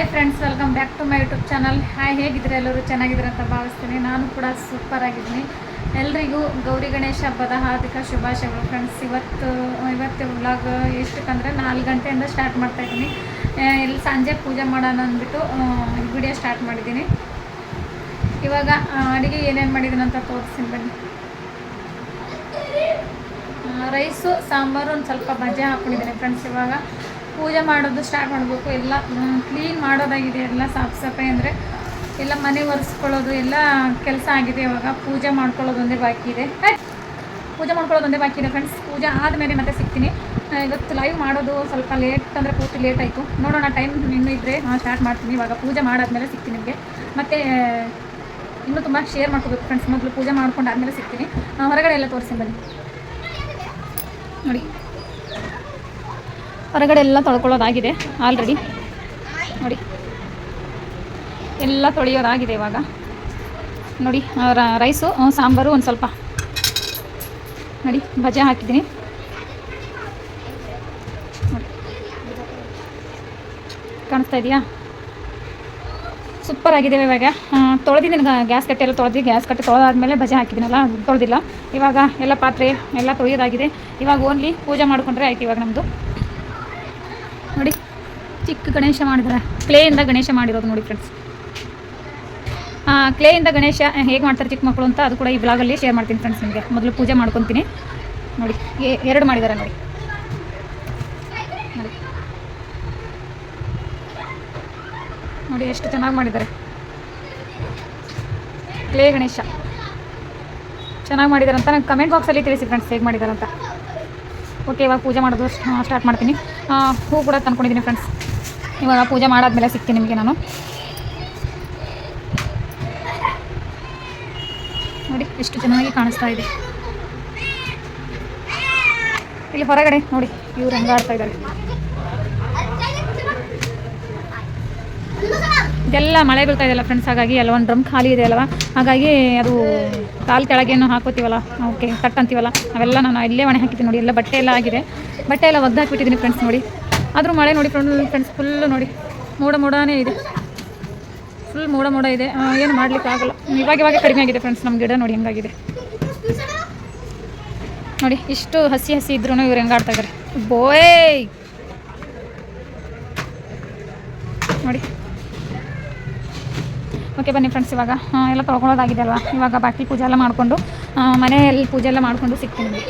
Hi friends welcome back to my YouTube channel hi ಹೇಗಿದ್ರೆ ಎಲ್ಲರೂ? ಚೆನ್ನಾಗಿದ್ರೆ ಅಂತ ಭಾವಿಸ್ತೀನಿ. ನಾನು ಕೂಡ ಸೂಪರ್ ಆಗಿದ್ದೀನಿ. ಎಲ್ರಿಗೂ ಗೌರಿ ಗಣೇಶ ಹಬ್ಬದ ಹಾರ್ದಿಕ ಶುಭಾಶಯಗಳು ಫ್ರೆಂಡ್ಸ್ ಇವತ್ತು ಇವತ್ತು ವ್ಲಾಗ್ ಎಷ್ಟಕ್ಕಂದರೆ ನಾಲ್ಕು ಗಂಟೆಯಿಂದ ಸ್ಟಾರ್ಟ್ ಮಾಡ್ತಾ ಇದ್ದೀನಿ. ಇಲ್ಲಿ ಸಂಜೆ ಪೂಜೆ ಮಾಡೋಣ ಅಂದ್ಬಿಟ್ಟು ವಿಡಿಯೋ ಸ್ಟಾರ್ಟ್ ಮಾಡಿದ್ದೀನಿ. ಇವಾಗ ಅಡುಗೆ ಏನೇನು ಮಾಡಿದ್ದೀನಿ ಅಂತ ತೋರಿಸ್ತೀನಿ ಬನ್ನಿ. ರೈಸು ಸಾಂಬಾರು ಒಂದು ಸ್ವಲ್ಪ ಬಜೆ ಹಾಕ್ಕೊಂಡಿದ್ದೀನಿ ಫ್ರೆಂಡ್ಸ್ ಇವಾಗ. ಪೂಜೆ ಮಾಡೋದು ಸ್ಟಾರ್ಟ್ ಮಾಡಬೇಕು. ಎಲ್ಲ ಕ್ಲೀನ್ ಮಾಡೋದಾಗಿದೆ. ಎಲ್ಲ ಸಾಫ್ ಸಫಾಯಿ ಅಂದರೆ ಎಲ್ಲ ಮನೆ ಒರೆಸ್ಕೊಳ್ಳೋದು, ಎಲ್ಲ ಕೆಲಸ ಆಗಿದೆ ಇವಾಗ. ಪೂಜೆ ಮಾಡ್ಕೊಳ್ಳೋದು ಒಂದೇ ಬಾಕಿ ಇದೆ. ಪೂಜೆ ಮಾಡ್ಕೊಳ್ಳೋದು ಒಂದೇ ಬಾಕಿ ಇದೆ ಫ್ರೆಂಡ್ಸ್ ಪೂಜೆ ಆದಮೇಲೆ ಮತ್ತೆ ಸಿಗ್ತೀನಿ. ಇವತ್ತು ಲೈವ್ ಮಾಡೋದು ಸ್ವಲ್ಪ ಲೇಟ್ ಅಂದರೆ ಪೂರ್ತಿ ಲೇಟ್ ಆಯಿತು. ನೋಡೋಣ ಟೈಮ್ ಇನ್ನೂ ಇದ್ದರೆ ಸ್ಟಾರ್ಟ್ ಮಾಡ್ತೀನಿ. ಇವಾಗ ಪೂಜೆ ಮಾಡಾದ್ಮೇಲೆ ಸಿಗ್ತೀನಿ ನಿಮಗೆ. ಮತ್ತು, ಇನ್ನೂ ತುಂಬ ಶೇರ್ ಮಾಡ್ಕೋಬೇಕು ಫ್ರೆಂಡ್ಸ್ ಮೊದಲು ಪೂಜೆ ಮಾಡ್ಕೊಂಡು ಆದಮೇಲೆ ಸಿಗ್ತೀನಿ ಹೊರಗಡೆ ಎಲ್ಲ ತೋರಿಸಿ ಬನ್ನಿ. ನೋಡಿ. ಹೊರಗಡೆ ಎಲ್ಲ ತೊಳ್ಕೊಳ್ಳೋದಾಗಿದೆ ಆಲ್ರೆಡಿ ನೋಡಿ. ಎಲ್ಲ ತೊಳೆಯೋದಾಗಿದೆ ಇವಾಗ. ನೋಡಿ ರೈಸು ಸಾಂಬಾರು ಒಂದು ಸ್ವಲ್ಪ. ನೋಡಿ, ಭಜೆ ಹಾಕಿದ್ದೀನಿ. ಕಾಣಿಸ್ತಾ ಇದೆಯಾ? ಸೂಪರ್ ಆಗಿದ್ದೇವೆ ಇವಾಗ. ತೊಳೆದಿದ್ದೀನಿ ಗ್ಯಾಸ್ ಕಟ್ಟೆ ಎಲ್ಲ ತೊಳೆದು ಗ್ಯಾಸ್ ಕಟ್ಟೆ ತೊಳೆದಾದ್ಮೇಲೆ ಭಜೆ ಹಾಕಿದ್ದೀನಲ್ಲ, ತೊಳೆದಿಲ್ಲ. ಇವಾಗ ಎಲ್ಲ ಪಾತ್ರೆ ಎಲ್ಲ ತೊಳೆಯೋದಾಗಿದೆ. ಇವಾಗ ಓನ್ಲಿ ಪೂಜೆ ಮಾಡಿಕೊಂಡ್ರೆ ಆಯ್ತು ಇವಾಗ ನಮ್ಮದು ಚಿಕ್ಕ ಗಣೇಶ ಮಾಡಿದ್ದಾರೆ. ಕ್ಲೇಯಿಂದ ಗಣೇಶ ಮಾಡಿರೋದು ನೋಡಿ ಫ್ರೆಂಡ್ಸ್ ಕ್ಲೇಯಿಂದ ಗಣೇಶ ಹೇಗೆ ಮಾಡ್ತಾರೆ ಚಿಕ್ಕ ಮಕ್ಕಳು ಅಂತ ಅದು ಕೂಡ ಈ ಬ್ಲಾಗಲ್ಲಿ ಶೇರ್ ಮಾಡ್ತೀನಿ ಫ್ರೆಂಡ್ಸ್ ನಿಮಗೆ. ಮೊದಲು ಪೂಜೆ ಮಾಡ್ಕೊತೀನಿ. ನೋಡಿ ಎರಡು ಮಾಡಿದ್ದಾರೆ ನೋಡಿ. ನೋಡಿ. ಎಷ್ಟು ಚೆನ್ನಾಗಿ ಮಾಡಿದ್ದಾರೆ. ಕ್ಲೇ ಗಣೇಶ. ಚೆನ್ನಾಗಿ ಮಾಡಿದ್ದಾರೆ ಅಂತ ನಂಗೆ ಕಮೆಂಟ್ ಬಾಕ್ಸಲ್ಲಿ ತಿಳಿಸಿ ಫ್ರೆಂಡ್ಸ್ ಹೇಗೆ ಮಾಡಿದ್ದಾರೆ ಅಂತ. ಓಕೆ ಇವಾಗ ಪೂಜೆ ಮಾಡೋದು ಸ್ಟಾರ್ಟ್ ಮಾಡ್ತೀನಿ. ಹೂ ಕೂಡ ತಂದ್ಕೊಂಡಿದ್ದೀನಿ ಫ್ರೆಂಡ್ಸ್ ಇವಾಗ ಪೂಜೆ ಮಾಡಾದ್ಮೇಲೆ ಸಿಗ್ತೀನಿ ನಿಮಗೆ ನಾನು. ನೋಡಿ, ಎಷ್ಟು ಚೆನ್ನಾಗಿ ಕಾಣಿಸ್ತಾ ಇದೆ. ಇಲ್ಲಿ ಹೊರಗಡೆ ನೋಡಿ, ಇವ್ರು ಹೆಂಗ ಆಡ್ತಾ ಇದ್ದಾರೆ. ಇದೆಲ್ಲ ಮಳೆ ಬೀಳ್ತಾ ಇದೆಯಲ್ಲ ಫ್ರೆಂಡ್ಸ್ ಹಾಗಾಗಿ ಎಲ್ಲ ಒಂದು ಡ್ರಮ್ ಖಾಲಿ ಇದೆ ಅಲ್ವಾ? ಹಾಗಾಗಿ ಅದು ಕಾಲು ಕೆಳಗೇನು ಹಾಕೋತೀವಲ್ಲ, ಓಕೆ, ತಟ್ಟಂತೀವಲ್ಲ, ಅವೆಲ್ಲ ನಾನು ಇಲ್ಲೇ ಒಣೆ ಹಾಕಿದ್ದೀನಿ ನೋಡಿ ಎಲ್ಲ ಬಟ್ಟೆ ಎಲ್ಲ ಆಗಿದೆ. ಬಟ್ಟೆ ಎಲ್ಲ ಒಗ್ದು ಹಾಕ್ಬಿಟ್ಟಿದ್ದೀನಿ ಫ್ರೆಂಡ್ಸ್ ನೋಡಿ. ಆದರೂ ಮಳೆ ನೋಡಿ ಫ್ರೆಂಡ್ಸ್ ಫುಲ್ಲು ನೋಡಿ. ಮೋಡ ಮೋಡನೇ ಇದೆ. ಫುಲ್ ಮೋಡ ಮೋಡ ಇದೆ. ಏನು ಮಾಡ್ಲಿಕ್ಕೆ ಆಗಲ್ಲ. ಇವಾಗ ಇವಾಗ ಕಡಿಮೆ ಆಗಿದೆ ಫ್ರೆಂಡ್ಸ್ ನಮ್ಮ ಗಿಡ ನೋಡಿ ಹೆಂಗಾಗಿದೆ. ನೋಡಿ, ಇಷ್ಟು ಹಸಿ ಹಸಿ ಇದ್ರೂ ಇವ್ರು ಹೆಂಗೆ ಆಡ್ತಾ ಇದ್ದಾರೆ ಬೋಯ್ ನೋಡಿ. ಓಕೆ ಬನ್ನಿ ಫ್ರೆಂಡ್ಸ್ ಇವಾಗ. ಎಲ್ಲ ತೊಗೊಳೋದಾಗಿದೆ ಅಲ್ವಾ? ಇವಾಗ ಬಾಕಿ ಪೂಜೆ ಎಲ್ಲ ಮಾಡಿಕೊಂಡು ಮನೆಯಲ್ಲಿ ಪೂಜೆ ಎಲ್ಲ ಮಾಡಿಕೊಂಡು ಸಿಗ್ತೀನಿ.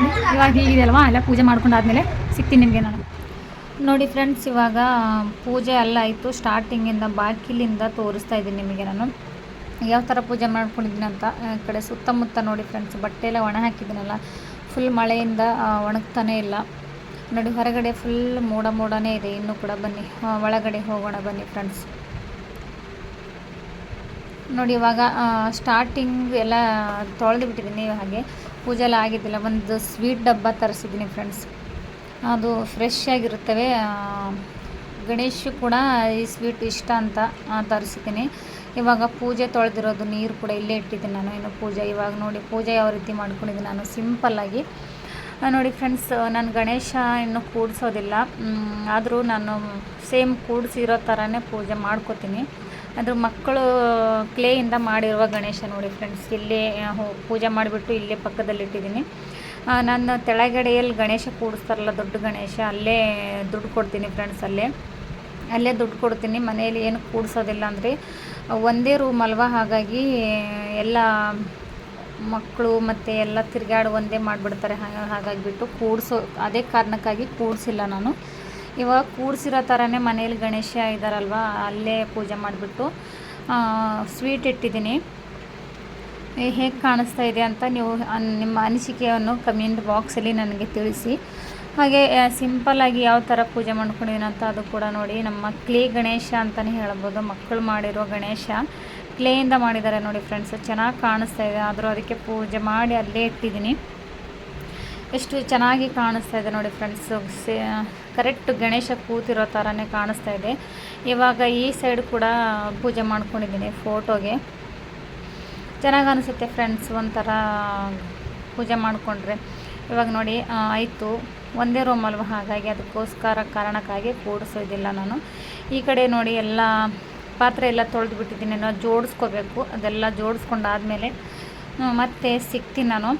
ನಿಮಗೆ ಇವಾಗ ಹೀಗಿದೆ ಅಲ್ವಾ? ಎಲ್ಲ ಪೂಜೆ ಮಾಡ್ಕೊಂಡಾದ್ಮೇಲೆ ಸಿಗ್ತೀನಿ ನಿಮಗೆ ನಾನು. ನೋಡಿ ಫ್ರೆಂಡ್ಸ್ ಇವಾಗ ಪೂಜೆ ಎಲ್ಲ ಆಯಿತು. ಸ್ಟಾರ್ಟಿಂಗಿಂದ ಬಾಕಿಲಿಂದ ತೋರಿಸ್ತಾ ಇದ್ದೀನಿ ನಿಮಗೆ ನಾನು. ಯಾವ ಥರ ಪೂಜೆ ಮಾಡ್ಕೊಂಡಿದ್ದೀನಿ ಅಂತ ಕಡೆ ಸುತ್ತಮುತ್ತ ನೋಡಿ ಫ್ರೆಂಡ್ಸ್ ಬಟ್ಟೆ ಎಲ್ಲ ಒಣ ಹಾಕಿದ್ದೀನಲ್ಲ ಫುಲ್ ಮಳೆಯಿಂದ ಒಣಗ್ತಾನೇ ಇಲ್ಲ. ನೋಡಿ ಹೊರಗಡೆ ಫುಲ್ ಮೋಡ ಮೋಡನೇ ಇದೆ, ಇನ್ನೂ ಕೂಡ ಬನ್ನಿ. ಒಳಗಡೆ ಹೋಗೋಣ ಬನ್ನಿ ಫ್ರೆಂಡ್ಸ್ ನೋಡಿ ಇವಾಗ ಸ್ಟಾರ್ಟಿಂಗ್ ಎಲ್ಲ ತೊಳೆದು ಬಿಟ್ಟಿದ್ದೀನಿ ಹಾಗೆ. ಪೂಜೆ ಎಲ್ಲ ಆಗಿದ್ದಿಲ್ಲ, ಒಂದು ಸ್ವೀಟ್ ಡಬ್ಬ ತರಿಸಿದ್ದೀನಿ ಫ್ರೆಂಡ್ಸ್ ಅದು ಫ್ರೆಶ್ ಆಗಿರುತ್ತವೆ. ಗಣೇಶ್ ಕೂಡ ಈ ಸ್ವೀಟ್ ಇಷ್ಟ ಅಂತ ತರಿಸಿದ್ದೀನಿ. ಇವಾಗ ಪೂಜೆ ತೊಳೆದಿರೋದು ನೀರು ಕೂಡ ಇಲ್ಲೇ ಇಟ್ಟಿದ್ದೀನಿ ನಾನು. ಇನ್ನು ಪೂಜೆ ಇವಾಗ ನೋಡಿ, ಪೂಜೆ ಯಾವ ರೀತಿ ಮಾಡ್ಕೊಂಡಿದ್ದೀನಿ ನಾನು ಸಿಂಪಲ್ಲಾಗಿ ನೋಡಿ ಫ್ರೆಂಡ್ಸ್ ನಾನು ಗಣೇಶ ಇನ್ನು ಕೂಡಿಸೋದಿಲ್ಲ. ಆದರೂ ನಾನು ಸೇಮ್ ಕೂಡಿಸಿರೋ ಥರನೇ ಪೂಜೆ ಮಾಡ್ಕೋತೀನಿ. ಅದು ಮಕ್ಕಳು ಕ್ಲೇಯಿಂದ ಮಾಡಿರುವ ಗಣೇಶ ನೋಡಿ ಫ್ರೆಂಡ್ಸ್ ಇಲ್ಲೇ ಪೂಜೆ ಮಾಡಿಬಿಟ್ಟು ಇಲ್ಲೇ ಪಕ್ಕದಲ್ಲಿ ಇಟ್ಟಿದ್ದೀನಿ. ನಾನು ತೆಳಗಡೆಯಲ್ಲಿ ಗಣೇಶ ಕೂಡಿಸ್ತಾರಲ್ಲ, ದೊಡ್ಡ ಗಣೇಶ, ಅಲ್ಲೇ ದುಡ್ಡು ಕೊಡ್ತೀನಿ ಫ್ರೆಂಡ್ಸ್ ಅಲ್ಲೇ. ಅಲ್ಲೇ ದುಡ್ಡು ಕೊಡ್ತೀನಿ, ಮನೆಯಲ್ಲಿ ಏನು ಕೂಡಿಸೋದಿಲ್ಲ ಅಂದರೆ, ಒಂದೇ ರೂಮ್ ಅಲ್ವಾ? ಹಾಗಾಗಿ ಎಲ್ಲ ಮಕ್ಕಳು ಮತ್ತು ಎಲ್ಲ ತಿರುಗಾಡು ಒಂದೇ ಮಾಡಿಬಿಡ್ತಾರೆ. ಹಾಗಾಗಿಬಿಟ್ಟು ಕೂಡಿಸೋ, ಅದೇ ಕಾರಣಕ್ಕಾಗಿ ಕೂಡಿಸಿಲ್ಲ ನಾನು. ಇವಾಗ ಕೂಡಿಸಿರೋ ಥರನೇ ಮನೇಲಿ ಗಣೇಶ ಇದ್ದಾರಲ್ವ ಅಲ್ಲೇ ಪೂಜೆ ಮಾಡಿಬಿಟ್ಟು ಸ್ವೀಟ್ ಇಟ್ಟಿದ್ದೀನಿ. ಹೇಗೆ ಕಾಣಿಸ್ತಾ ಇದೆ ಅಂತ ನೀವು ನಿಮ್ಮ ಅನಿಸಿಕೆಯನ್ನು ಕಮೆಂಟ್ ಬಾಕ್ಸಲ್ಲಿ ನನಗೆ ತಿಳಿಸಿ. ಹಾಗೆ ಸಿಂಪಲ್ಲಾಗಿ ಯಾವ ಥರ ಪೂಜೆ ಮಾಡ್ಕೊಂಡಿದ್ದೀನಿ ಅಂತ ಅದು ಕೂಡ ನೋಡಿ. ನಮ್ಮ ಕ್ಲೇ ಗಣೇಶ ಅಂತಲೇ ಹೇಳ್ಬೋದು. ಮಕ್ಕಳು ಮಾಡಿರೋ ಗಣೇಶ ಕ್ಲೇಯಿಂದ ಮಾಡಿದ್ದಾರೆ ನೋಡಿ ಫ್ರೆಂಡ್ಸ್ ಚೆನ್ನಾಗಿ ಕಾಣಿಸ್ತಾ ಇದೆ. ಆದರೂ ಅದಕ್ಕೆ ಪೂಜೆ ಮಾಡಿ ಅಲ್ಲೇ ಇಟ್ಟಿದ್ದೀನಿ. ಎಷ್ಟು ಚೆನ್ನಾಗಿ ಕಾಣಿಸ್ತಾ ಇದೆ ನೋಡಿ ಫ್ರೆಂಡ್ಸ್ ಕರೆಕ್ಟ್ ಗಣೇಶ ಕೂತಿರೋ ಥರನೇ ಕಾಣಿಸ್ತಾ ಇದೆ. ಇವಾಗ ಈ ಸೈಡ್ ಕೂಡ ಪೂಜೆ ಮಾಡ್ಕೊಂಡಿದ್ದೀನಿ ಫೋಟೋಗೆ. ಚೆನ್ನಾಗಿ ಅನಿಸುತ್ತೆ ಫ್ರೆಂಡ್ಸ್, ಒಂಥರ ಪೂಜೆ ಮಾಡಿಕೊಂಡ್ರೆ. ಇವಾಗ ನೋಡಿ ಆಯಿತು. ಒಂದೇ ರೂಮ್ ಅಲ್ವ? ಹಾಗಾಗಿ ಅದಕ್ಕೋಸ್ಕರ ಕಾರಣಕ್ಕಾಗಿ ಕೂಡಿಸೋದಿಲ್ಲ ನಾನು. ಈ ಕಡೆ ನೋಡಿ ಎಲ್ಲ ಪಾತ್ರೆ ಎಲ್ಲ ತೊಳೆದು ಬಿಟ್ಟಿದ್ದೀನಿ ಜೋಡಿಸ್ಕೋಬೇಕು. ಅದೆಲ್ಲ ಜೋಡಿಸ್ಕೊಂಡಾದ್ಮೇಲೆ ಮತ್ತೆ ಸಿಗ್ತೀನಿ ನಾನು.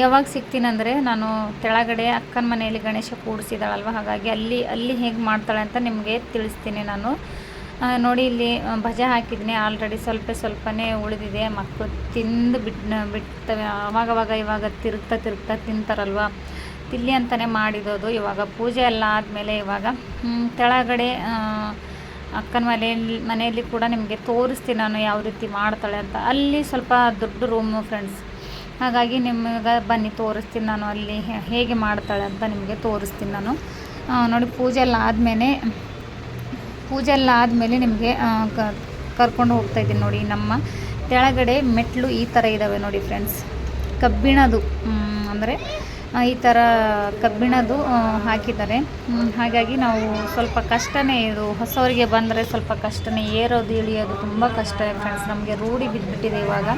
ಯಾವಾಗ ಸಿಗ್ತೀನಂದರೆ ನಾನು ಕೆಳಗಡೆ ಅಕ್ಕನ ಮನೆಯಲ್ಲಿ ಗಣೇಶ ಕೂಡಿಸಿದಾಳಲ್ವ, ಹಾಗಾಗಿ ಅಲ್ಲಿ ಅಲ್ಲಿ ಹೇಗೆ ಮಾಡ್ತಾಳೆ ಅಂತ ನಿಮಗೆ ತಿಳಿಸ್ತೀನಿ ನಾನು. ನೋಡಿ ಇಲ್ಲಿ ಭಜ ಹಾಕಿದ್ದೀನಿ ಆಲ್ರೆಡಿ ಸ್ವಲ್ಪ ಸ್ವಲ್ಪನೇ ಉಳಿದಿದೆ ಮಕ್ಕಳು ತಿಂದು ಬಿಟ್ ಬಿಡ್ತವೆ ಅವಾಗವಾಗ ಇವಾಗ ತಿರುಗ್ತಾ ತಿರುಗ್ತಾ ತಿಂತಾರಲ್ವ. ತಿಲ್ಲಿ ಅಂತಲೇ ಮಾಡಿರೋದು ಇವಾಗ ಪೂಜೆ ಎಲ್ಲ ಆದಮೇಲೆ ಇವಾಗ ತೆಳಗಡೆ ಅಕ್ಕನ ಮನೆಯಲ್ಲಿ ಮನೆಯಲ್ಲಿ ಕೂಡ ನಿಮಗೆ ತೋರಿಸ್ತೀನಿ ನಾನು ಯಾವ ರೀತಿ ಮಾಡ್ತಾಳೆ ಅಂತ. ಅಲ್ಲಿ ಸ್ವಲ್ಪ ದೊಡ್ಡ ರೂಮು ಫ್ರೆಂಡ್ಸ್ ಹಾಗಾಗಿ ನಿಮಗೆ ಬನ್ನಿ ತೋರಿಸ್ತೀನಿ ನಾನು ಅಲ್ಲಿ ಹೇಗೆ ಮಾಡ್ತಾಳೆ ಅಂತ ನಿಮಗೆ ತೋರಿಸ್ತೀನಿ ನಾನು. ನೋಡಿ, ಪೂಜೆ ಎಲ್ಲ ಆದಮೇಲೆ, ಪೂಜೆ ಎಲ್ಲ ಆದಮೇಲೆ ನಿಮಗೆ ಕರ್ಕೊಂಡು ಹೋಗ್ತಾ ಇದ್ದೀನಿ ನೋಡಿ ನಮ್ಮ ಕೆಳಗಡೆ ಮೆಟ್ಲು ಈ ಥರ ಇದ್ದಾವೆ ನೋಡಿ ಫ್ರೆಂಡ್ಸ್ ಕಬ್ಬಿಣದು ಅಂದರೆ ಈ ಥರ ಕಬ್ಬಿಣದು ಹಾಕಿದ್ದಾರೆ. ಹಾಗಾಗಿ ನಾವು ಸ್ವಲ್ಪ ಕಷ್ಟನೇ ಇದು, ಹೊಸವರಿಗೆ ಬಂದರೆ ಸ್ವಲ್ಪ ಕಷ್ಟನೇ, ಏರೋದು ಇಳಿಯೋದು ತುಂಬ ಕಷ್ಟ ಫ್ರೆಂಡ್ಸ್ ನಮಗೆ ರೂಢಿ ಬಿದ್ದುಬಿಟ್ಟಿದೆ ಇವಾಗ.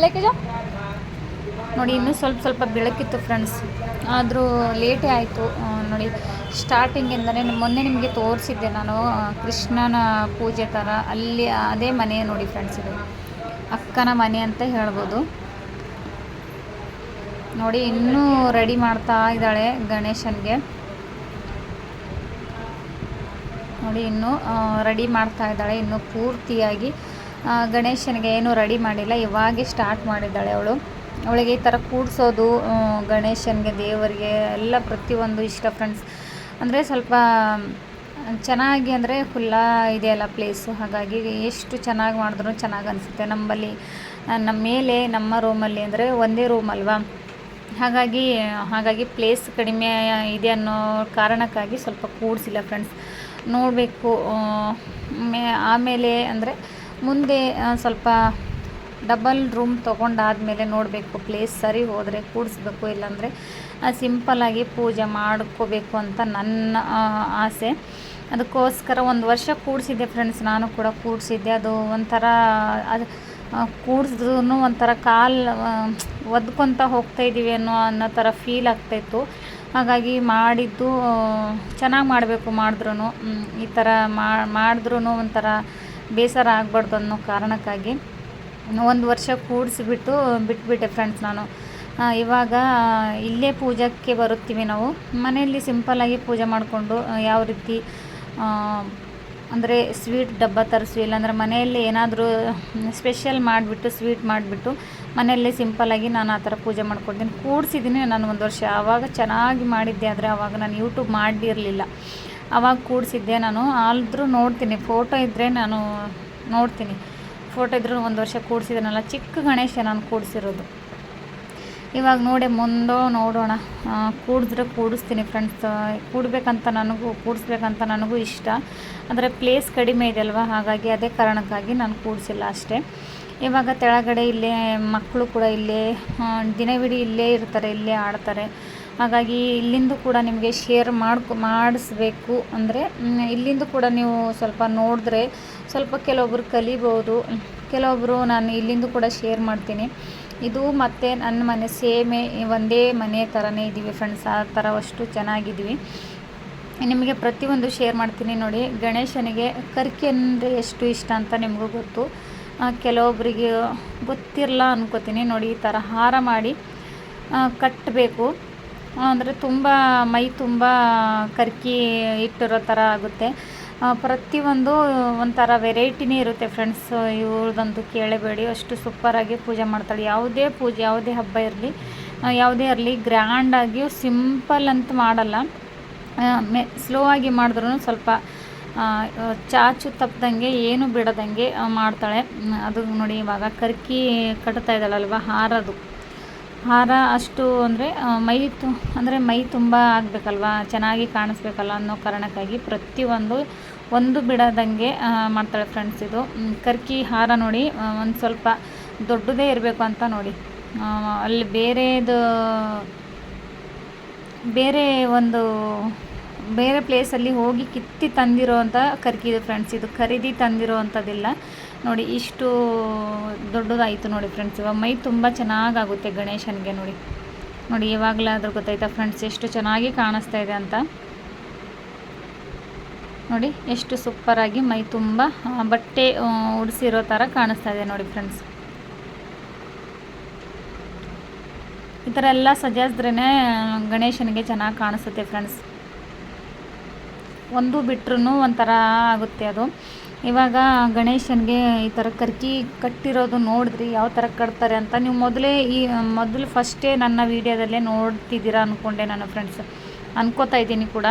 ಲೇಖಜ ನೋಡಿ, ಇನ್ನೂ ಸ್ವಲ್ಪ ಸ್ವಲ್ಪ ಬೆಳಕಿತ್ತು ಫ್ರೆಂಡ್ಸ್ ಆದರೂ ಲೇಟೇ ಆಯಿತು. ನೋಡಿ ಸ್ಟಾರ್ಟಿಂಗಿಂದನೇ ಮೊನ್ನೆ ನಿಮಗೆ ತೋರಿಸಿದ್ದೆ ನಾನು ಕೃಷ್ಣನ ಪೂಜೆ ಥರ ಅಲ್ಲಿ, ಅದೇ ಮನೆ ನೋಡಿ ಫ್ರೆಂಡ್ಸ್ ಇದು. ಅಕ್ಕನ ಮನೆ ಅಂತ ಹೇಳ್ಬೋದು. ನೋಡಿ, ಇನ್ನೂ ರೆಡಿ ಮಾಡ್ತಾ ಇದ್ದಾಳೆ ಗಣೇಶನಿಗೆ. ನೋಡಿ, ಇನ್ನೂ ರೆಡಿ ಮಾಡ್ತಾ ಇದ್ದಾಳೆ. ಇನ್ನೂ ಪೂರ್ತಿಯಾಗಿ ಗಣೇಶನಿಗೆ ಏನು ರೆಡಿ ಮಾಡಿಲ್ಲ. ಇವಾಗೆ ಸ್ಟಾರ್ಟ್ ಮಾಡಿದ್ದಾಳೆ ಅವಳು. ಅವಳಿಗೆ ಈ ಥರ ಕೂಡಿಸೋದು ಗಣೇಶನಿಗೆ, ದೇವರಿಗೆ ಎಲ್ಲ ಪ್ರತಿಯೊಂದು ಇಷ್ಟ ಫ್ರೆಂಡ್ಸ್ ಅಂದರೆ ಸ್ವಲ್ಪ ಚೆನ್ನಾಗಿ ಅಂದರೆ ಹುಲ್ಲ ಇದೆಯಲ್ಲ ಪ್ಲೇಸು ಹಾಗಾಗಿ ಎಷ್ಟು ಚೆನ್ನಾಗಿ ಮಾಡಿದ್ರು ಚೆನ್ನಾಗಿ ಅನಿಸುತ್ತೆ. ನಮ್ಮಲ್ಲಿ ನಮ್ಮ ಮೇಲೆ, ನಮ್ಮ ರೂಮಲ್ಲಿ ಅಂದರೆ ಒಂದೇ ರೂಮ್ ಅಲ್ವಾ? ಹಾಗಾಗಿ ಹಾಗಾಗಿ ಪ್ಲೇಸ್ ಕಡಿಮೆ ಇದೆ ಅನ್ನೋ ಕಾರಣಕ್ಕಾಗಿ ಸ್ವಲ್ಪ ಕೂಡಿಸಿಲ್ಲ ಫ್ರೆಂಡ್ಸ್ ನೋಡಬೇಕು ಆಮೇಲೆ ಅಂದರೆ ಮುಂದೆ ಸ್ವಲ್ಪ ಡಬಲ್ ರೂಮ್ ತೊಗೊಂಡಾದಮೇಲೆ ನೋಡಬೇಕು, ಪ್ಲೇಸ್ ಸರಿ ಹೋದರೆ ಕೂಡಿಸ್ಬೇಕು, ಇಲ್ಲಾಂದರೆ ಸಿಂಪಲ್ಲಾಗಿ ಪೂಜೆ ಮಾಡ್ಕೋಬೇಕು ಅಂತ ನನ್ನ ಆಸೆ. ಅದಕ್ಕೋಸ್ಕರ ಒಂದು ವರ್ಷ ಕೂಡಿಸಿದ್ದೆ ಫ್ರೆಂಡ್ಸ್, ನಾನು ಕೂಡ ಕೂಡಿಸಿದ್ದೆ. ಅದು ಒಂಥರ, ಅದು ಕೂಡಿಸಿದ್ರು ಒಂಥರ ಕಾಲು ಒದ್ಕೊತ ಹೋಗ್ತಾ ಇದ್ದೀವಿ ಅನ್ನೋ ಅನ್ನೋ ಥರ ಫೀಲ್ ಆಗ್ತಾಯಿತ್ತು ಹಾಗಾಗಿ ಮಾಡಿದ್ದು ಚೆನ್ನಾಗಿ ಮಾಡಬೇಕು ಮಾಡಿದ್ರೂ ಈ ಥರ ಮಾಡಿದ್ರೂ ಒಂಥರ ಬೇಸರ ಆಗಬಾರ್ದು ಅನ್ನೋ ಕಾರಣಕ್ಕಾಗಿ ಒಂದು ವರ್ಷ ಕೂಡಿಸಿಬಿಟ್ಟು ಬಿಟ್ಬಿಟ್ಟೆ ಫ್ರೆಂಡ್ಸ್ ನಾನು. ಇವಾಗ ಇಲ್ಲೇ ಪೂಜಕ್ಕೆ ಬರುತ್ತೀವಿ ನಾವು. ಮನೆಯಲ್ಲಿ ಸಿಂಪಲ್ಲಾಗಿ ಪೂಜೆ ಮಾಡಿಕೊಂಡು ಯಾವ ರೀತಿ ಅಂದರೆ ಸ್ವೀಟ್ ಡಬ್ಬ ತರಿಸಿ ಇಲ್ಲಾಂದ್ರೆ ಮನೆಯಲ್ಲಿ ಏನಾದರೂ ಸ್ಪೆಷಲ್ ಮಾಡಿಬಿಟ್ಟು ಸ್ವೀಟ್ ಮಾಡಿಬಿಟ್ಟು ಮನೆಯಲ್ಲೇ ಸಿಂಪಲ್ಲಾಗಿ ನಾನು ಆ ಥರ ಪೂಜೆ ಮಾಡ್ಕೊಡ್ತೀನಿ ಕೂಡಿಸಿದ್ದೀನಿ ನಾನು ಒಂದು ವರ್ಷ. ಆವಾಗ ಚೆನ್ನಾಗಿ ಮಾಡಿದ್ದೆ, ಆದರೆ ಆವಾಗ ನಾನು ಯೂಟ್ಯೂಬ್ ಮಾಡಿರಲಿಲ್ಲ ಆವಾಗ ಕೂಡಿಸಿದ್ದೆ ನಾನು. ಆದರೂ ನೋಡ್ತೀನಿ. ಫೋಟೋ ಇದ್ದರೆ ನಾನು ನೋಡ್ತೀನಿ. ಫೋಟೋ ಇದ್ರೂ ಒಂದು ವರ್ಷ ಕೂಡಿಸಿದ್ದೀನಲ್ಲ ಚಿಕ್ಕ ಗಣೇಶ ನಾನು ಕೂಡಿಸಿರೋದು. ಇವಾಗ ನೋಡಿ ಮುಂದೋ ನೋಡೋಣ. ಕೂಡಿದ್ರೆ ಕೂಡಿಸ್ತೀನಿ ಫ್ರೆಂಡ್ಸ್ ಕೂಡಬೇಕಂತ ನನಗೂ, ಕೂಡಿಸ್ಬೇಕಂತ ನನಗೂ ಇಷ್ಟ. ಅಂದರೆ ಪ್ಲೇಸ್ ಕಡಿಮೆ ಇದೆ ಅಲ್ವಾ? ಹಾಗಾಗಿ ಅದೇ ಕಾರಣಕ್ಕಾಗಿ ನಾನು ಕೂಡಿಸಿಲ್ಲ ಅಷ್ಟೇ. ಇವಾಗ ತೆಳಗಡೆ ಇಲ್ಲೇ ಮಕ್ಕಳು ಕೂಡ ಇಲ್ಲೇ ದಿನವಿಡೀ ಇಲ್ಲೇ ಇರ್ತಾರೆ, ಇಲ್ಲೇ ಆಡ್ತಾರೆ. ಹಾಗಾಗಿ ಇಲ್ಲಿಂದ ಕೂಡ ನಿಮಗೆ ಶೇರ್ ಮಾಡ್ಕೊ, ಮಾಡಿಸ್ಬೇಕು ಅಂದರೆ ಇಲ್ಲಿಂದ ಕೂಡ ನೀವು ಸ್ವಲ್ಪ ನೋಡಿದ್ರೆ ಸ್ವಲ್ಪ ಕೆಲವೊಬ್ರು ಕಲಿಬೋದು. ಕೆಲವೊಬ್ಬರು ನಾನು ಇಲ್ಲಿಂದ ಕೂಡ ಶೇರ್ ಮಾಡ್ತೀನಿ. ಇದು ಮತ್ತು ನನ್ನ ಮನೆ ಸೇಮೇ, ಒಂದೇ ಮನೆ ಥರನೇ ಇದ್ದೀವಿ ಫ್ರೆಂಡ್ಸ್ ಆ ಥರ ಅಷ್ಟು ಚೆನ್ನಾಗಿದ್ದೀವಿ. ನಿಮಗೆ ಪ್ರತಿಯೊಂದು ಶೇರ್ ಮಾಡ್ತೀನಿ ನೋಡಿ. ಗಣೇಶನಿಗೆ ಕರ್ಕಿ ಅಂದರೆ ಎಷ್ಟು ಇಷ್ಟ ಅಂತ ನಿಮಗೂ ಗೊತ್ತು. ಕೆಲವೊಬ್ರಿಗೆ ಕೆಲವೊಬ್ಬರಿಗೆ ಗೊತ್ತಿರಲ್ಲ ಅನ್ಕೋತೀನಿ ನೋಡಿ, ಈ ಥರ ಹಾರ ಮಾಡಿ ಕಟ್ಟಬೇಕು. ಅಂದರೆ ತುಂಬ ಮೈ ತುಂಬ ಕರ್ಕಿ ಇಟ್ಟಿರೋ ಥರ ಆಗುತ್ತೆ. ಪ್ರತಿಯೊಂದು ಒಂಥರ ವೆರೈಟಿನೇ ಇರುತ್ತೆ ಫ್ರೆಂಡ್ಸ್. ಇವ್ರದಂತೂ ಕೇಳಬೇಡಿ, ಅಷ್ಟು ಸೂಪರಾಗಿ ಪೂಜೆ ಮಾಡ್ತಾಳೆ. ಯಾವುದೇ ಪೂಜೆ, ಯಾವುದೇ ಹಬ್ಬ ಇರಲಿ ಯಾವುದೇ ಇರಲಿ ಗ್ರ್ಯಾಂಡಾಗಿಯೂ ಸಿಂಪಲ್ ಅಂತ ಮಾಡಲ್ಲ. ಮೆ ಸ್ಲೋ ಆಗಿ ಮಾಡಿದ್ರೂ ಸ್ವಲ್ಪ ಚಾಚು ತಪ್ಪದಂಗೆ ಏನು ಬಿಡದಂಗೆ ಮಾಡ್ತಾಳೆ. ಅದು ನೋಡಿ ಇವಾಗ ಕರ್ಕಿ ಕಟ್ತಾ ಇದ್ದಾಳಲ್ವ, ಹಾರದು. ಹಾರ ಅಷ್ಟು ಅಂದರೆ ಮೈ ತು, ಅಂದರೆ ಮೈ ತುಂಬ ಆಗಬೇಕಲ್ವ? ಚೆನ್ನಾಗಿ ಕಾಣಿಸ್ಬೇಕಲ್ಲ ಅನ್ನೋ ಕಾರಣಕ್ಕಾಗಿ ಪ್ರತಿಯೊಂದು ಒಂದು ಬಿಡದಂಗೆ ಮಾಡ್ತಾಳೆ ಫ್ರೆಂಡ್ಸ್ ಇದು. ಕರ್ಕಿ ಹಾರ ನೋಡಿ ಒಂದು ಸ್ವಲ್ಪ ದೊಡ್ಡದೇ ಇರಬೇಕು ಅಂತ ನೋಡಿ. ಅಲ್ಲಿ ಬೇರೆದು, ಬೇರೆ ಒಂದು, ಬೇರೆ ಪ್ಲೇಸಲ್ಲಿ ಹೋಗಿ ಕಿತ್ತಿ ತಂದಿರೋವಂಥ ಕರ್ಕಿದು ಫ್ರೆಂಡ್ಸ್ ಇದು. ಖರೀದಿ ತಂದಿರೋ ಅಂಥದ್ದಿಲ್ಲ ನೋಡಿ, ಇಷ್ಟು ದೊಡ್ಡದಾಯಿತು ನೋಡಿ ಫ್ರೆಂಡ್ಸ್ ಇವಾಗ ಮೈ ತುಂಬ ಚೆನ್ನಾಗಾಗುತ್ತೆ ಗಣೇಶನಿಗೆ ನೋಡಿ. ನೋಡಿ, ಇವಾಗಲಾದ್ರೂ ಗೊತ್ತಾಯ್ತಾ ಫ್ರೆಂಡ್ಸ್ ಎಷ್ಟು ಚೆನ್ನಾಗಿ ಕಾಣಿಸ್ತಾ ಇದೆ ಅಂತ. ನೋಡಿ, ಎಷ್ಟು ಸೂಪರಾಗಿ ಮೈ ತುಂಬ ಬಟ್ಟೆ ಉಡಿಸಿರೋ ಥರ ಕಾಣಿಸ್ತಾ ಇದೆ ನೋಡಿ ಫ್ರೆಂಡ್ಸ್ ಈ ಥರ ಎಲ್ಲ ಸಜಾಯಿಸಿದ್ರೇ ಗಣೇಶನಿಗೆ ಚೆನ್ನಾಗಿ ಕಾಣಿಸುತ್ತೆ ಫ್ರೆಂಡ್ಸ್ ಒಂದು ಬಿಟ್ರೂ ಒಂಥರ ಆಗುತ್ತೆ ಅದು. ಇವಾಗ ಗಣೇಶನಿಗೆ ಈ ಥರ ಕರ್ಕಿ ಕಟ್ಟಿರೋದು ನೋಡಿದ್ರಿ, ಯಾವ ಥರ ಕಟ್ತಾರೆ ಅಂತ. ನೀವು ಮೊದಲೇ ಈ, ಮೊದಲು ಫಸ್ಟೇ ನನ್ನ ವೀಡಿಯೋದಲ್ಲೇ ನೋಡ್ತಿದ್ದೀರಾ ಅಂದ್ಕೊಂಡೆ ನಾನು ಫ್ರೆಂಡ್ಸ್ ಅನ್ಕೋತಾ ಇದ್ದೀನಿ ಕೂಡ.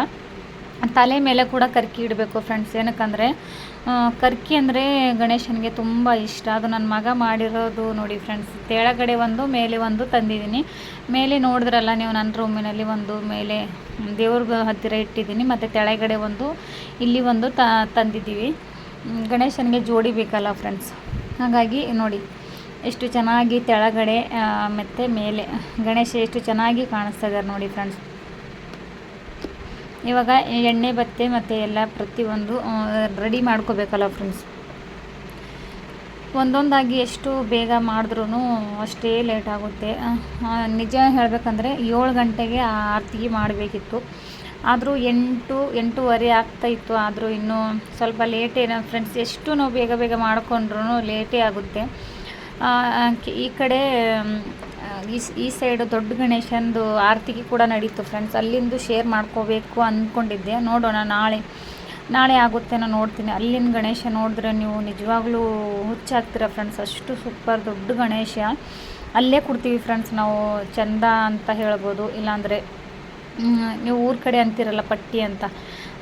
ತಲೆ ಮೇಲೆ ಕೂಡ ಕರ್ಕಿ ಇಡಬೇಕು ಫ್ರೆಂಡ್ಸ್ ಏನಕ್ಕಂದರೆ ಕರ್ಕಿ ಅಂದರೆ ಗಣೇಶನಿಗೆ ತುಂಬ ಇಷ್ಟ. ಅದು ನನ್ನ ಮಗ ಮಾಡಿರೋದು ನೋಡಿ ಫ್ರೆಂಡ್ಸ್ ತೆಳಗಡೆ ಒಂದು, ಮೇಲೆ ಒಂದು ತಂದಿದ್ದೀನಿ. ಮೇಲೆ ನೋಡಿದ್ರಲ್ಲ ನೀವು ನನ್ನ ರೂಮಿನಲ್ಲಿ ಒಂದು, ಮೇಲೆ ದೇವ್ರಿಗೆ ಹತ್ತಿರ ಇಟ್ಟಿದ್ದೀನಿ. ಮತ್ತು ತೆಳಗಡೆ ಒಂದು, ಇಲ್ಲಿ ಒಂದು ತಂದಿದ್ದೀವಿ. ಗಣೇಶನಿಗೆ ಜೋಡಿ ಬೇಕಲ್ಲ ಫ್ರೆಂಡ್ಸ್ ಹಾಗಾಗಿ ನೋಡಿ, ಎಷ್ಟು ಚೆನ್ನಾಗಿ ತೆಳಗಡೆ ಮತ್ತು ಮೇಲೆ, ಗಣೇಶ ಎಷ್ಟು ಚೆನ್ನಾಗಿ ಕಾಣಿಸ್ತಾ ಇದ್ದಾರೆ ನೋಡಿ ಫ್ರೆಂಡ್ಸ್ ಇವಾಗ ಎಣ್ಣೆ, ಬತ್ತೆ ಮತ್ತು ಎಲ್ಲ ಪ್ರತಿಯೊಂದು ರೆಡಿ ಮಾಡ್ಕೋಬೇಕಲ್ಲ ಫ್ರೆಂಡ್ಸ್ ಒಂದೊಂದಾಗಿ ಎಷ್ಟು ಬೇಗ ಮಾಡಿದ್ರೂ ಅಷ್ಟೇ ಲೇಟ್ ಆಗುತ್ತೆ. ನಿಜ ಹೇಳಬೇಕಂದ್ರೆ ಏಳು ಗಂಟೆಗೆ ಆರತಿ ಮಾಡಬೇಕಿತ್ತು. ಆದರೂ ಎಂಟು, ಎಂಟೂವರೆ ಆಗ್ತಾಯಿತ್ತು ಆದರೂ ಇನ್ನೂ ಸ್ವಲ್ಪ ಲೇಟೇ ನಮ್ಮ ಫ್ರೆಂಡ್ಸ್ ಎಷ್ಟು ನಾವು ಬೇಗ ಬೇಗ ಮಾಡಿಕೊಂಡ್ರೂ ಲೇಟೇ ಆಗುತ್ತೆ. ಈ ಕಡೆ, ಈ ಈ ಸೈಡು ದೊಡ್ಡ ಗಣೇಶಂದು ಆರತಿಗೆ ಕೂಡ ನಡೀತು ಫ್ರೆಂಡ್ಸ್ ಅಲ್ಲಿಂದು ಶೇರ್ ಮಾಡ್ಕೋಬೇಕು ಅಂದ್ಕೊಂಡಿದ್ದೆ ನೋಡೋಣ ನಾಳೆ ನಾಳೆ ಆಗುತ್ತೆ ನಾನು ನೋಡ್ತೀನಿ. ಅಲ್ಲಿನ ಗಣೇಶ ನೋಡಿದ್ರೆ ನೀವು ನಿಜವಾಗ್ಲೂ ಹುಚ್ಚಾಗ್ತೀರ ಫ್ರೆಂಡ್ಸ್ ಅಷ್ಟು ಸೂಪರ್ ದೊಡ್ಡ ಗಣೇಶ. ಅಲ್ಲೇ ಕೊಡ್ತೀವಿ ಫ್ರೆಂಡ್ಸ್ ನಾವು. ಚಂದ ಅಂತ ಹೇಳ್ಬೋದು. ಇಲ್ಲಾಂದರೆ ನೀವು ಊರ ಕಡೆ ಅಂತೀರಲ್ಲ, ಪಟ್ಟಿ ಅಂತ.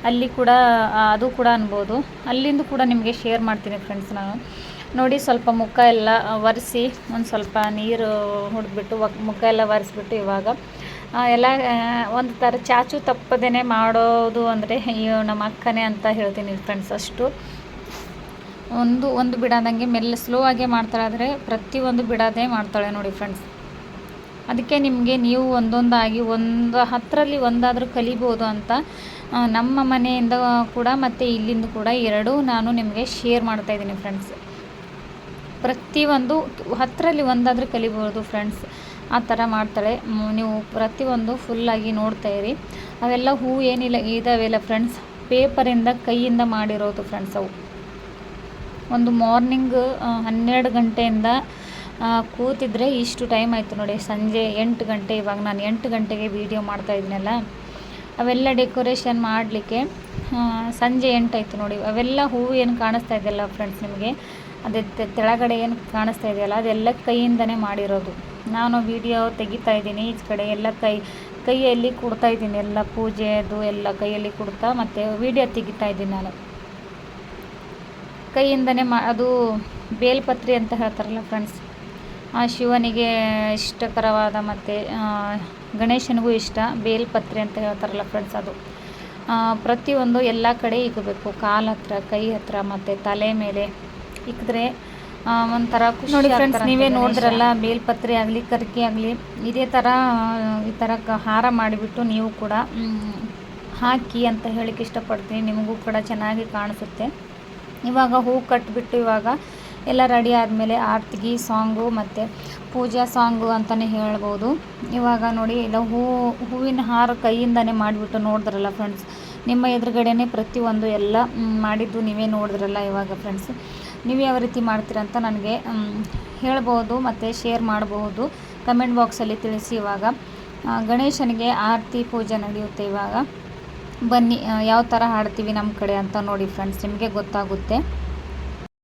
ಅಲ್ಲಿ ಕೂಡ ಅದು ಕೂಡ ಅನ್ಬೋದು. ಅಲ್ಲಿಂದ ಕೂಡ ನಿಮಗೆ ಶೇರ್ ಮಾಡ್ತೀನಿ ಫ್ರೆಂಡ್ಸ್ ನಾನು. ನೋಡಿ, ಸ್ವಲ್ಪ ಮುಖ ಎಲ್ಲ ಒರೆಸಿ, ಒಂದು ಸ್ವಲ್ಪ ನೀರು ಹುಡ್ಬಿಟ್ಟು ಮುಖ ಎಲ್ಲ ಒರೆಸ್ಬಿಟ್ಟು ಇವಾಗ. ಎಲ್ಲ ಒಂದು ಥರ ಚಾಚು ತಪ್ಪದೇ ಮಾಡೋದು ಅಂದರೆ ನಮ್ಮ ಅಕ್ಕನೇ ಅಂತ ಹೇಳ್ತೀನಿ ಫ್ರೆಂಡ್ಸ್ ಅಷ್ಟು. ಒಂದು ಒಂದು ಬಿಡಾದಂಗೆ ಮೆಲ್ಲ ಸ್ಲೋ ಆಗೇ ಮಾಡ್ತಾಳೆ, ಆದರೆ ಪ್ರತಿಯೊಂದು ಬಿಡೋದೇ ಮಾಡ್ತಾಳೆ ನೋಡಿ ಫ್ರೆಂಡ್ಸ್ ಅದಕ್ಕೆ ನಿಮಗೆ ನೀವು ಒಂದೊಂದಾಗಿ ಒಂದು ಹತ್ತರಲ್ಲಿ ಒಂದಾದರೂ ಕಲಿಬೋದು ಅಂತ ನಮ್ಮ ಮನೆಯಿಂದ ಕೂಡ ಮತ್ತು ಇಲ್ಲಿಂದ ಕೂಡ ಎರಡೂ ನಾನು ನಿಮಗೆ ಶೇರ್ ಮಾಡ್ತಾ ಇದ್ದೀನಿ ಫ್ರೆಂಡ್ಸ್ ಪ್ರತಿಯೊಂದು ಹತ್ತರಲ್ಲಿ ಒಂದಾದರೂ ಕಲಿಬೋದು ಫ್ರೆಂಡ್ಸ್ ಆ ಥರ ಮಾಡ್ತಾಳೆ ನೀವು ಪ್ರತಿಯೊಂದು ಫುಲ್ಲಾಗಿ ನೋಡ್ತಾ ಇರಿ. ಅವೆಲ್ಲ ಹೂ ಏನಿಲ್ಲ, ಇದಾವೆಲ್ಲ ಫ್ರೆಂಡ್ಸ್ ಪೇಪರಿಂದ ಕೈಯಿಂದ ಮಾಡಿರೋದು ಫ್ರೆಂಡ್ಸ್ ಅವು. ಒಂದು ಮಾರ್ನಿಂಗ್ ಹನ್ನೆರಡು ಗಂಟೆಯಿಂದ ಕೂತಿದ್ರೆ ಇಷ್ಟು ಟೈಮ್ ಆಯಿತು ನೋಡಿ, ಸಂಜೆ ಎಂಟು ಗಂಟೆ, ಇವಾಗ ನಾನು ಎಂಟು ಗಂಟೆಗೆ ವೀಡಿಯೋ ಮಾಡ್ತಾ ಇದ್ದೀನಲ್ಲ, ಅವೆಲ್ಲ ಡೆಕೋರೇಷನ್ ಮಾಡಲಿಕ್ಕೆ ಸಂಜೆ ಎಂಟಾಯಿತು ನೋಡಿ, ಅವೆಲ್ಲ ಹೂವು ಏನು ಕಾಣಿಸ್ತಾ ಇದೆಯಲ್ಲ ಫ್ರೆಂಡ್ಸ್ ನಿಮಗೆ, ಅದೇ ತೆಳಗಡೆ ಏನು ಕಾಣಿಸ್ತಾ ಇದೆಯಲ್ಲ, ಅದೆಲ್ಲ ಕೈಯಿಂದನೇ ಮಾಡಿರೋದು. ನಾನು ವೀಡಿಯೋ ತೆಗಿತಾ ಇದ್ದೀನಿ ಈ ಕಡೆ ಎಲ್ಲ ಕೈ, ಕೈಯಲ್ಲಿ ಕೊಡ್ತಾ ಇದ್ದೀನಿ, ಎಲ್ಲ ಪೂಜೆದು ಎಲ್ಲ ಕೈಯಲ್ಲಿ ಕೊಡ್ತಾ, ಮತ್ತು ವೀಡಿಯೋ ತೆಗಿತಾ ಇದ್ದೀನಿ ನಾನು. ಕೈಯಿಂದನೇ ಮಾ, ಅದು ಬೇಲ್ಪತ್ರಿ ಅಂತ ಹೇಳ್ತಾರಲ್ಲ ಫ್ರೆಂಡ್ಸ್ ಶಿವನಿಗೆ ಇಷ್ಟಕರವಾದ ಮತ್ತು ಗಣೇಶನಿಗೂ ಇಷ್ಟ ಬೇಲ್ಪತ್ರೆ ಅಂತ ಹೇಳ್ತಾರಲ್ಲ ಫ್ರೆಂಡ್ಸ್ ಅದು. ಆ, ಪ್ರತಿಯೊಂದು ಎಲ್ಲ ಕಡೆ ಇಕ್ಕಬೇಕು ಕಾಲ ಹತ್ರ ಕೈ ಹತ್ರ ಮತ್ತು ತಲೆ ಮೇಲೆ ಇಕ್ಕಿದ್ರೆ ಆ, ಒಂಥರ ಖುಷಿ ನೋಡಿ ಫ್ರೆಂಡ್ಸ್ ನೀವೇ ನೋಡಿದ್ರಲ್ಲ ಬೇಲ್ಪತ್ರೆ ಆಗಲಿ ಕರ್ಕಿ ಆಗಲಿ ಇದೇ ಥರ ಈ ಥರ ಹಾರ ಮಾಡಿಬಿಟ್ಟು ನೀವು ಕೂಡ ಹಾಕಿ ಅಂತ ಹೇಳಕ್ಕೆ ಇಷ್ಟಪಡ್ತೀನಿ. ನಿಮಗೂ ಕೂಡ ಚೆನ್ನಾಗಿ ಕಾಣಿಸುತ್ತೆ. ಇವಾಗ ಹೂ ಕಟ್ಬಿಟ್ಟು ಇವಾಗ ಎಲ್ಲ ರೆಡಿ ಆದಮೇಲೆ ಆರ್ತಿಗೆ ಸಾಂಗು ಮತ್ತು ಪೂಜಾ ಸಾಂಗು ಅಂತಲೇ ಹೇಳ್ಬೋದು. ಇವಾಗ ನೋಡಿ ಇಲ್ಲ ಹೂ, ಹೂವಿನ ಹಾರ ಕೈಯಿಂದನೇ ಮಾಡಿಬಿಟ್ಟು ನೋಡಿದ್ರಲ್ಲ ಫ್ರೆಂಡ್ಸ್ ನಿಮ್ಮ ಎದುರುಗಡೆನೇ ಪ್ರತಿಯೊಂದು ಎಲ್ಲ ಮಾಡಿದ್ದು ನೀವೇ ನೋಡಿದ್ರಲ್ಲ ಇವಾಗ ಫ್ರೆಂಡ್ಸ್ ನೀವು ಯಾವ ರೀತಿ ಮಾಡ್ತೀರಂತ ನನಗೆ ಹೇಳ್ಬೋದು ಮತ್ತು ಶೇರ್ ಮಾಡಬಹುದು ಕಮೆಂಟ್ ಬಾಕ್ಸಲ್ಲಿ ತಿಳಿಸಿ ಇವಾಗ. ಗಣೇಶನಿಗೆ ಆರತಿ, ಪೂಜೆ ನಡೆಯುತ್ತೆ ಇವಾಗ. ಬನ್ನಿ ಯಾವ ಥರ ಹಾಡ್ತೀವಿ ನಮ್ಮ ಕಡೆ ಅಂತ ನೋಡಿ ಫ್ರೆಂಡ್ಸ್ ನಿಮಗೆ ಗೊತ್ತಾಗುತ್ತೆ.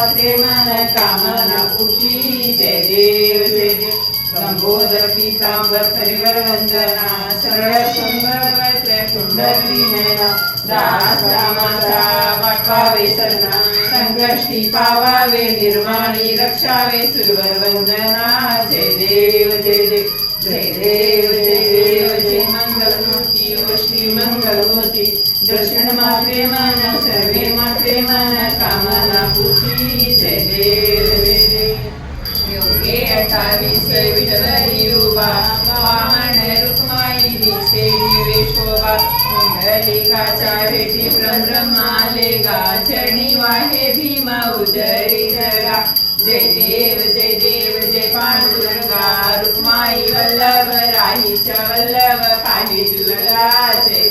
ते मन कामना पूजी जय देव जय देव संबोधर पीतांबर परिवर वंदना सरळ सुंदर शंभर कुंडली नयना. दास रामाचा वाटवावे सरणा संकष्टी पावावे निर्माणी रक्षावे सुरवर वंदना. जय देव जय देव जय देव जय देव. दर्शन मात्रे मन सर्वे मात्रे मन कामना पूर्ती जय देव योगे अठ्ठावीस विठलरी रूपा वामन रुक्माई दिसे दिवे शोभा कुंडलिकाच्या भेटी प्रब्रह्माले गा चरणी वाहे भीमा उदरी जगा जय देव जय देव जय पांडुरंगा रुक्माई वल्लभ राहीच्या वल्लभ काही जुलगा जय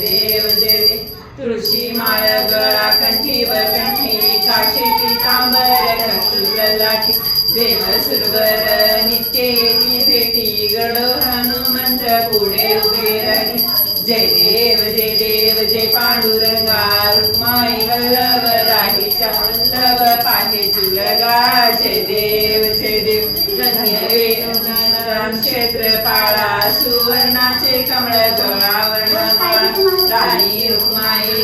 तुळशी माळ गळा कंठीवर कंठी काशी पितांबर कस्तुर लाठी देव सुरवर नित्य ती भेटी गडो हनुमंत पुढे उभे राही. जय देव जय देव जय पांडुरंगा रुक्माई वल्लभ राहीच्या वल्लभ पाहे चुलगा. जय देव जय देव राम क्षेत्र पाळा सुवर्णाचे कमळ गळावर राणी रुक्माई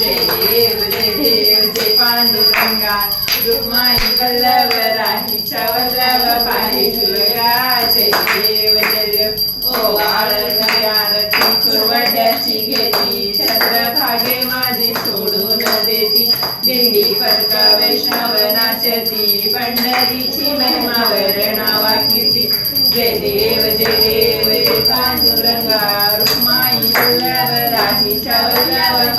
सावळाची जय देव जय देव जय पांडुरंगा रुक्माई वल्लभ राहीच्या वल्लभ पाही तुलगा जय देव जय देव ओ बाळग आरती कुरवड्याची घेती चंद्रभागे माझी सोडून देती दिंडी परक वैष्णव नाचती पंढरीची महिमा वर्णावा कीर्ती जय देव जय देव जय पांडुरंगा रुक्माई वल्लभ राहीच्या वल्लभ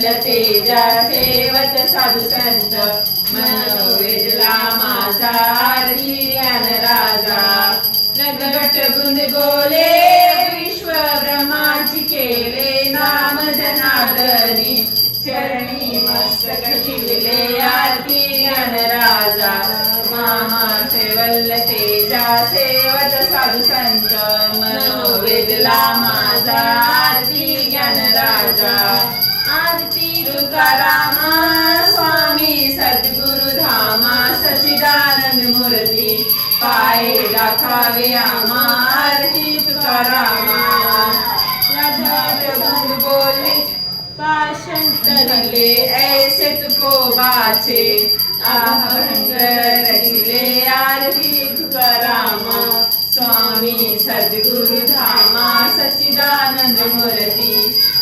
केवल तेजा सेवत साधू संत. मनोवेदला माझा आरती ज्ञान राजा. प्रगट गुण बोले विश्व ब्रह्माची केले नाम जनादरी चरणी मस्तक ठिवले आरती ज्ञान राजा. मामा सेवल्ल तेजा सेवत साधू संत. मनोवेदला माझा आरती ज्ञान राजा. तुकारामा स्वामी सद्गुरु धामा सचिदानंद मूर्ती पाय दाखावे आम्हा आरती तुकारामा राधा बोले पाशंतरले ऐसे तुको बाचे। आहंग रचिले आरती तुकारामा स्वामी सद्गुरु धामा सच्चिदानंद मूर्ती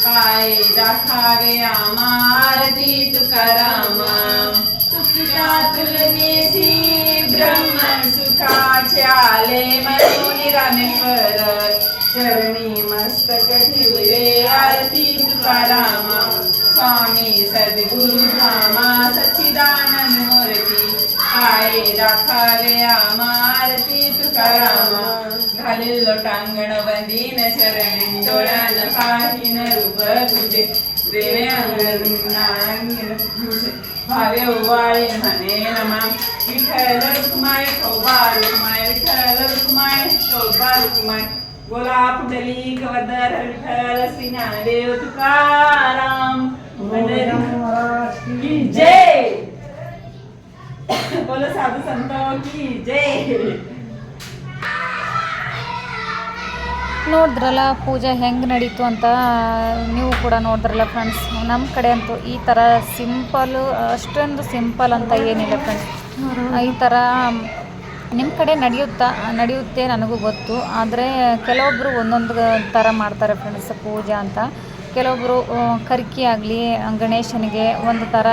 पाय दाखावे आम्हा आरती तुकारामा तुका तुलनेसी ब्रह्म सुखा आले मनोनी रामेश्वर. चरणी मस्तक ठेवले आरती तुकारामा स्वामी सद्गुरु धामा सच्चिदानंद मूर्ती. पाय राखावे आम्हा आरती तुकारामा लोटांगण बंदीन शरण डोळ्यान पाहिन रूप तुझे. देवे अंगण भावे ओवाळे म्हणे नमा. विठ्ठल रुक्माय शोभा रुक्माय विठ्ठल रुक्माय शोभा रुक्माय बोला पुंडलिक वदर विठ्ठल श्री ज्ञानदेव तुकाराम की जय. बोलो साधू संत की जय. ನೋಡಿದ್ರಲ್ಲ, ಪೂಜೆ ಹೆಂಗೆ ನಡೀತು ಅಂತ ನೀವು ಕೂಡ ನೋಡಿದ್ರಲ್ಲ ಫ್ರೆಂಡ್ಸ್ ನಮ್ಮ ಕಡೆ ಅಂತೂ ಈ ಥರ ಸಿಂಪಲು ಅಷ್ಟೊಂದು ಸಿಂಪಲ್ ಅಂತ ಏನಿಲ್ಲ ಫ್ರೆಂಡ್ಸ್ ಈ ಥರ ನಿಮ್ಮ ಕಡೆ ನಡೆಯುತ್ತಾ, ನಡೆಯುತ್ತೆ ನನಗೂ ಗೊತ್ತು. ಆದರೆ ಕೆಲವೊಬ್ಬರು ಒಂದೊಂದು ಥರ ಮಾಡ್ತಾರೆ ಫ್ರೆಂಡ್ಸ್ ಪೂಜೆ ಅಂತ. ಕೆಲವೊಬ್ಬರು ಕರ್ಕಿ ಆಗಲಿ, ಗಣೇಶನಿಗೆ ಒಂದು ಥರ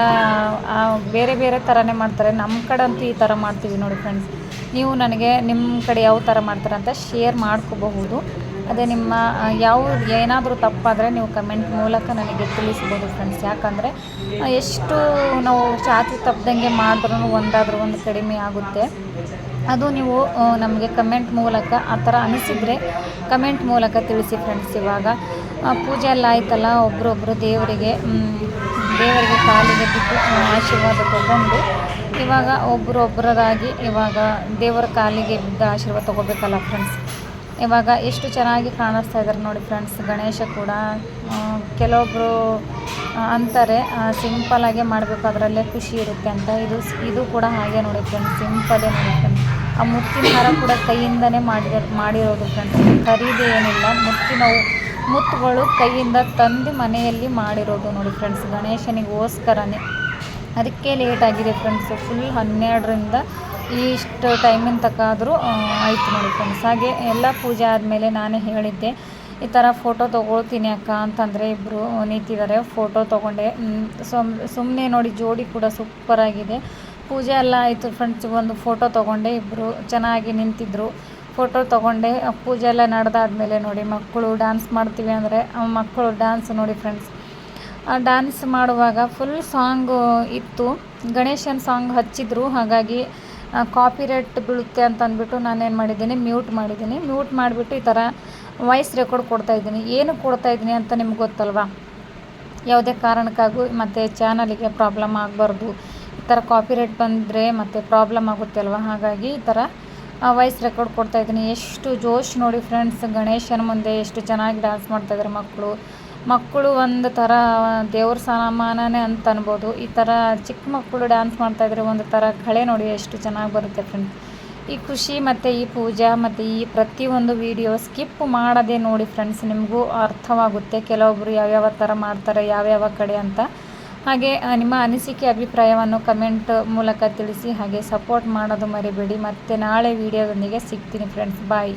ಬೇರೆ ಬೇರೆ ಥರನೇ ಮಾಡ್ತಾರೆ. ನಮ್ಮ ಕಡೆ ಅಂತೂ ಈ ಥರ ಮಾಡ್ತೀವಿ ನೋಡಿ ಫ್ರೆಂಡ್ಸ್ ನೀವು ನನಗೆ ನಿಮ್ಮ ಕಡೆ ಯಾವ ಥರ ಮಾಡ್ತಾರೆ ಅಂತ ಶೇರ್ ಮಾಡ್ಕೋಬಹುದು. ಅದೇ ನಿಮ್ಮ ಯಾವ, ಏನಾದರೂ ತಪ್ಪಾದರೆ ನೀವು ಕಮೆಂಟ್ ಮೂಲಕ ನನಗೆ ತಿಳಿಸ್ಬೋದು ಫ್ರೆಂಡ್ಸ್ ಯಾಕಂದರೆ ಎಷ್ಟು ನಾವು ಚಾಚು ತಪ್ಪದಂಗೆ ಮಾಡಿದ್ರೂ ಒಂದಾದರೂ ಒಂದು ಕಡಿಮೆ ಆಗುತ್ತೆ. ಅದು ನೀವು ನಮಗೆ ಕಮೆಂಟ್ ಮೂಲಕ ಆ ಥರ ಅನಿಸಿದರೆ ಕಮೆಂಟ್ ಮೂಲಕ ತಿಳಿಸಿ ಫ್ರೆಂಡ್ಸ್ ಇವಾಗ. ಪೂಜೆ ಎಲ್ಲ ಆಯ್ತಲ್ಲ ಒಬ್ಬರೊಬ್ಬರು ದೇವರಿಗೆ ದೇವರಿಗೆ ಕಾಲಿಗೆ ಬಿದ್ದು ಆಶೀರ್ವಾದ ತಗೊಂಡು ಇವಾಗ ಒಬ್ಬರೊಬ್ಬರದಾಗಿ ಇವಾಗ ದೇವರ ಕಾಲಿಗೆ ಬಿದ್ದ ಆಶೀರ್ವಾದ ತಗೋಬೇಕಲ್ಲ ಫ್ರೆಂಡ್ಸ್ ಇವಾಗ ಎಷ್ಟು ಚೆನ್ನಾಗಿ ಕಾಣಿಸ್ತಾ ಇದ್ದಾರೆ ನೋಡಿ ಫ್ರೆಂಡ್ಸ್, ಗಣೇಶ ಕೂಡ. ಕೆಲವೊಬ್ಬರು ಅಂತಾರೆ ಸಿಂಪಲಾಗೆ ಮಾಡಬೇಕು, ಅದರಲ್ಲೇ ಖುಷಿ ಇರುತ್ತೆ ಅಂತ. ಇದು ಇದು ಕೂಡ ಹಾಗೆ ನೋಡಿ ಫ್ರೆಂಡ್ಸ್ ಸಿಂಪಲೇ ನೋಡಿ ಫ್ರೆಂಡ್ಸ್. ಆ ಮುತ್ತಿನ ಹಾರ ಕೂಡ ಕೈಯಿಂದನೇ ಮಾಡಿರೋ ಮಾಡಿರೋದು ಫ್ರೆಂಡ್ಸ್. ಖರೀದಿ ಏನಿಲ್ಲ, ಮುತ್ತಿನ ಮುತ್ತುಗಳು ಕೈಯಿಂದ ತಂದು ಮನೆಯಲ್ಲಿ ಮಾಡಿರೋದು ನೋಡಿ ಫ್ರೆಂಡ್ಸ್, ಗಣೇಶನಿಗೋಸ್ಕರನೇ. ಅದಕ್ಕೆ ಲೇಟ್ ಆಗಿದೆ ಫ್ರೆಂಡ್ಸ್ ಫುಲ್ ಹನ್ನೆರಡರಿಂದ ಇಷ್ಟು ಟೈಮಿನ ತಕ್ಕ ಆದರೂ ಆಯಿತು ನೋಡಿ ಫ್ರೆಂಡ್ಸ್ ಹಾಗೆ ಎಲ್ಲ ಪೂಜೆ ಆದಮೇಲೆ ನಾನೇ ಹೇಳಿದ್ದೆ, ಈ ಥರ ಫೋಟೋ ತೊಗೊಳ್ತೀನಿ ಅಕ್ಕ ಅಂತಂದರೆ ಇಬ್ಬರು ನಿಂತಿದ್ದಾರೆ. ಫೋಟೋ ತೊಗೊಂಡೆ. ಸುಮ್ ಸುಮ್ಮನೆ ನೋಡಿ ಜೋಡಿ ಕೂಡ ಸೂಪರಾಗಿದೆ ಪೂಜೆ ಎಲ್ಲ ಆಯಿತು ಫ್ರೆಂಡ್ಸ್ ಒಂದು ಫೋಟೋ ತೊಗೊಂಡೆ ಇಬ್ಬರು ಚೆನ್ನಾಗಿ ನಿಂತಿದ್ದರು ಫೋಟೋ ತೊಗೊಂಡೆ. ಪೂಜೆ ಎಲ್ಲ ನಡೆದಾದ್ಮೇಲೆ ನೋಡಿ ಮಕ್ಕಳು ಡ್ಯಾನ್ಸ್ ಮಾಡ್ತೀವಿ ಅಂದರೆ ಮಕ್ಕಳು ಡ್ಯಾನ್ಸ್ ನೋಡಿ ಫ್ರೆಂಡ್ಸ್ ಆ ಡ್ಯಾನ್ಸ್ ಮಾಡುವಾಗ ಫುಲ್ ಸಾಂಗು ಇತ್ತು. ಗಣೇಶನ ಸಾಂಗ್ ಹಚ್ಚಿದ್ರು. ಹಾಗಾಗಿ ಕಾಪಿರೇಟ್ ಬೀಳುತ್ತೆ ಅಂತ ಅಂದ್ಬಿಟ್ಟು ನಾನೇನು ಮಾಡಿದ್ದೀನಿ ಮ್ಯೂಟ್ ಮಾಡಿದ್ದೀನಿ. ಮ್ಯೂಟ್ ಮಾಡಿಬಿಟ್ಟು ಈ ಥರ ವಾಯ್ಸ್ ರೆಕಾರ್ಡ್ ಕೊಡ್ತಾಯಿದ್ದೀನಿ ಏನು ಕೊಡ್ತಾಯಿದ್ದೀನಿ ಅಂತ ನಿಮ್ಗೆ ಗೊತ್ತಲ್ವಾ? ಯಾವುದೇ ಕಾರಣಕ್ಕಾಗೂ ಮತ್ತು ಚಾನಲಿಗೆ ಪ್ರಾಬ್ಲಮ್ ಆಗಬಾರ್ದು. ಈ ಥರ ಕಾಪಿರೇಟ್ ಬಂದರೆ ಮತ್ತು ಪ್ರಾಬ್ಲಮ್ ಆಗುತ್ತೆ ಅಲ್ವಾ? ಹಾಗಾಗಿ ಈ ಥರ ವಾಯ್ಸ್ ರೆಕಾರ್ಡ್ ಕೊಡ್ತಾಯಿದ್ದೀನಿ ಎಷ್ಟು ಜೋಶ್ ನೋಡಿ ಫ್ರೆಂಡ್ಸ್ ಗಣೇಶನ ಮುಂದೆ ಎಷ್ಟು ಚೆನ್ನಾಗಿ ಡ್ಯಾನ್ಸ್ ಮಾಡ್ತಾಯಿದ್ದಾರೆ ಮಕ್ಕಳು. ಮಕ್ಕಳು ಒಂದು ಥರ ದೇವ್ರ ಸಾಮಾನೇ ಅಂತ ಅನ್ಬೋದು. ಈ ಥರ ಚಿಕ್ಕ ಮಕ್ಕಳು ಡ್ಯಾನ್ಸ್ ಮಾಡ್ತಾಯಿದ್ರೆ ಒಂದು ಥರ ಕಳೆ ನೋಡಿ ಎಷ್ಟು ಚೆನ್ನಾಗಿ ಬರುತ್ತೆ ಫ್ರೆಂಡ್ಸ್ ಈ ಖುಷಿ ಮತ್ತು ಈ ಪೂಜಾ ಮತ್ತು ಈ ಪ್ರತಿಯೊಂದು ವಿಡಿಯೋ ಸ್ಕಿಪ್ ಮಾಡೋದೇ ನೋಡಿ ಫ್ರೆಂಡ್ಸ್ ನಿಮಗೂ ಅರ್ಥವಾಗುತ್ತೆ. ಕೆಲವೊಬ್ಬರು ಯಾವ್ಯಾವ ಥರ ಮಾಡ್ತಾರೆ, ಯಾವ್ಯಾವ ಕಡೆ ಅಂತ. ಹಾಗೆ ನಿಮ್ಮ ಅನಿಸಿಕೆ, ಅಭಿಪ್ರಾಯವನ್ನು ಕಮೆಂಟ್ ಮೂಲಕ ತಿಳಿಸಿ, ಹಾಗೆ ಸಪೋರ್ಟ್ ಮಾಡೋದು ಮರಿಬೇಡಿ. ಮತ್ತು ನಾಳೆ ವಿಡಿಯೋದೊಂದಿಗೆ ಸಿಗ್ತೀನಿ ಫ್ರೆಂಡ್ಸ್ ಬಾಯ್